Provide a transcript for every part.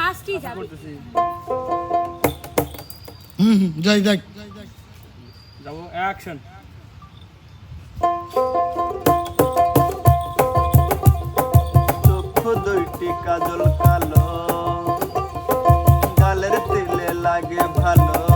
ফার্স্টই যাবে। হুম হুম যাই দেখ যাব অ্যাকশন। চক্ষু দুইটি কাজল কালো। গালের তেলে লাগে ভালো।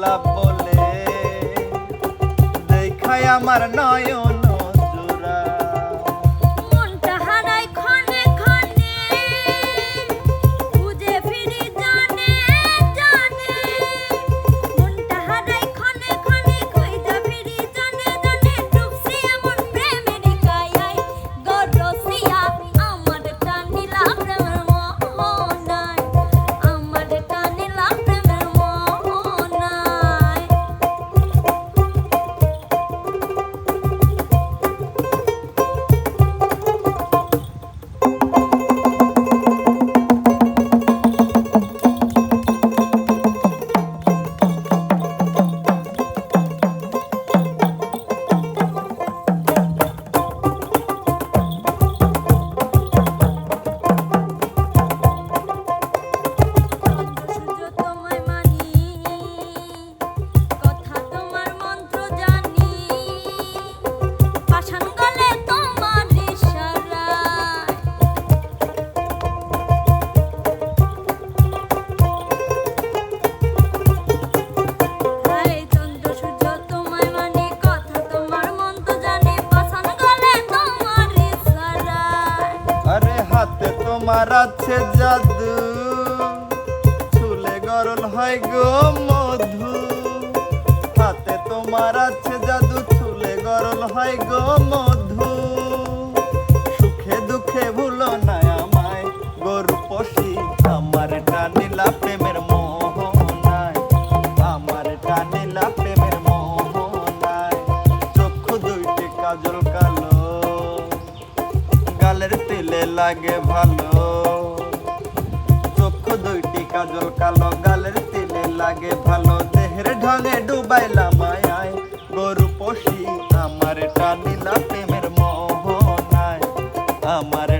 গোলাপ বলে দেখায় আমার নয়ন তোমার আছে জাদু। ছুলে গরল হয় গো মধু। হাতে তোমার আছে জাদু ছুলে গরল হয় গো মধু। সুখে দুঃখে ভুলো না আমায়, গরু পশি, আমার টানিলা প্রেমের মোহনায়। আমার টানিলা প্রেমের মোহনায়। চক্ষু দুইটি কাজল লাগে ভালো। চক্ষু দুইটি কাজল কালো, গালের তেলে লাগে ভালো। দেহের ঢঙে ডুবাইলা মায় গরু পশি আমার টানিলা প্রেমের মোহনায়। আমার